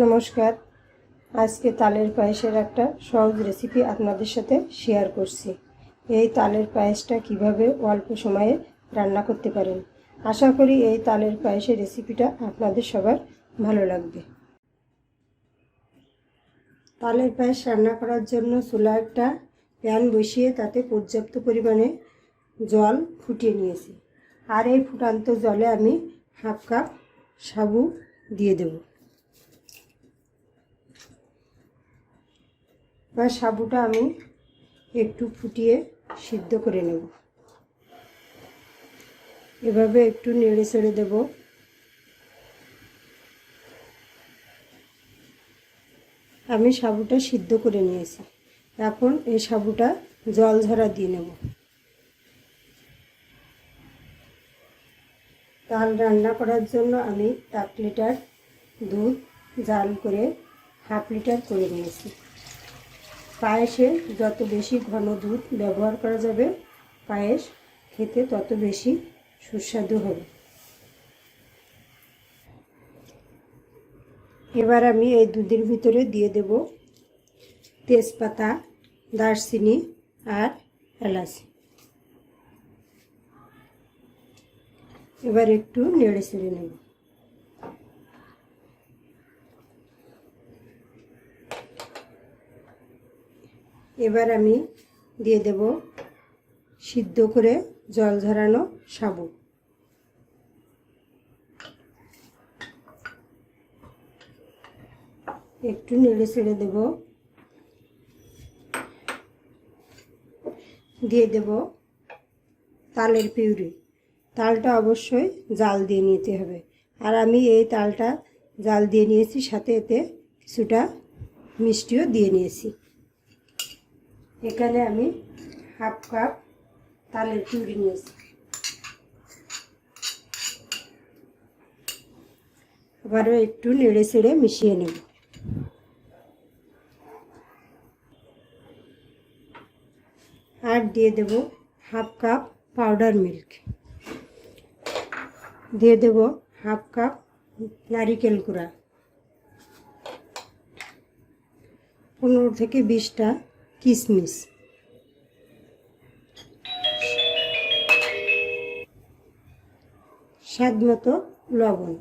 নমস্কার। আজকে তালের পায়েসের একটা সহজ রেসিপি আপনাদের সাথে শেয়ার করছি। এই তালের পায়েসটা কীভাবে অল্প সময়ে রান্না করতে পারেন? আশা করি এই তালের পায়েসের রেসিপিটা আপনাদের সবার ভালো লাগবে। তালের পায়েস রান্না করার জন্য চুলা একটা প্যান বসিয়ে তাতে পর্যাপ্ত পরিমাণে জল ফুটিয়ে নিয়েছি। আর এই ফুটান্ত জলে আমি হাফ কাপ সাবু দিয়ে দেবো। এবার সাবুটা আমি একটু ফুটিয়ে সিদ্ধ করে নেব। এভাবে একটু নেড়ে ছেড়ে দেব। আমি সাবুটা সিদ্ধ করে নিয়েছি। এখন এই সাবুটা জল ঝরা দিয়ে নেব। তাল রান্না করার জন্য আমি এক লিটার দুধ জাল করে হাফ লিটার করে নিয়েছি। পায়েসে যত বেশি ঘন দুধ ব্যবহার করা যাবে, পায়েস খেতে তত বেশি সুস্বাদু হবে। এবার আমি এই দুধের ভিতরে দিয়ে দেব তেজপাতা, দারচিনি আর এলাচ। এবার একটু নেড়ে ছেড়ে নেব। এবার আমি দিয়ে দেব সিদ্ধ করে জল ঝরানো সাবু। একটু নেড়ে ছেড়ে দেব। দিয়ে দেব তালের পিউরি। তালটা অবশ্যই জাল দিয়ে নিতে হবে। আর আমি এই তালটা জাল দিয়ে নিয়েছি, সাথে এতে কিছুটা মিষ্টিও দিয়ে নিয়েছি। এখানে আমি হাফ কাপ তালের পিউরি নিয়েছি। আবারও একটু নেড়ে ছেড়ে মিশিয়ে নেব। আর দিয়ে দেব হাফ কাপ পাউডার মিল্ক। দিয়ে দেব হাফ কাপ নারিকেল গুঁড়া। পনেরো থেকে বিশটা কিশমিশ স্বাদ মতো লবণ।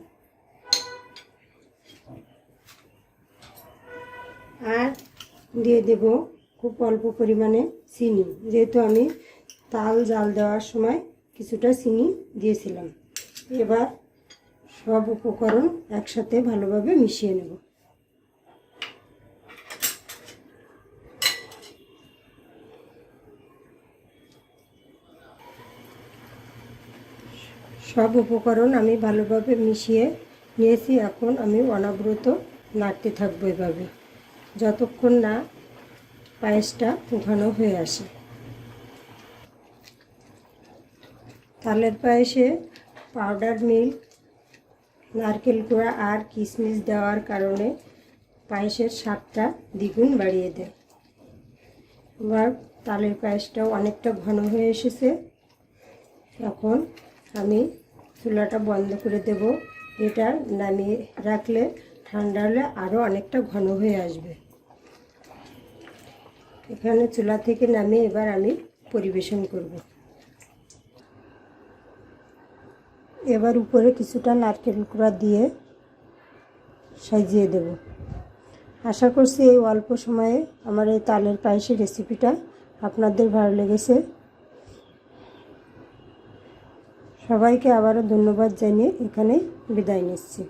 আর দিয়ে দেব খুব অল্প পরিমাণে চিনি। যেহেতু আমি তাল জাল দেওয়ার সময় কিছুটা চিনি দিয়েছিলাম। এবার সব উপকরণ একসাথে ভালোভাবে মিশিয়ে নেব। সব উপকরণ আমি ভালোভাবে মিশিয়ে নিয়েছি। এখন আমি অনাব্রত নাড়তে থাকব এভাবে, যতক্ষণ না পায়েসটা ঘন হয়ে আসে। তালের পায়েসে পাউডার মিল্ক নারকেল গুঁড়া আর কিশমিশ দেওয়ার কারণে পায়েসের স্বাদটা দ্বিগুণ বাড়িয়ে দেয়। এবার তালের পায়েসটাও অনেকটা ঘন হয়ে এসেছে। এখন আমি চুলাটা বন্ধ করে দেব। এটা নামিয়ে রাখলে ঠান্ডা হলে আরও অনেকটা ঘন হয়ে আসবে। এখানে চুলা থেকে নামিয়ে এবার আমি পরিবেশন করব। এবার উপরে কিছুটা নারকেল কুড়া দিয়ে সাজিয়ে দেব। আশা করছি এই অল্প সময়ে আমার এই তালের পায়েসের রেসিপিটা আপনাদের ভালো লেগেছে। সবাইকে আবারও ধন্যবাদ জানিয়ে এখানে বিদায় নিচ্ছি।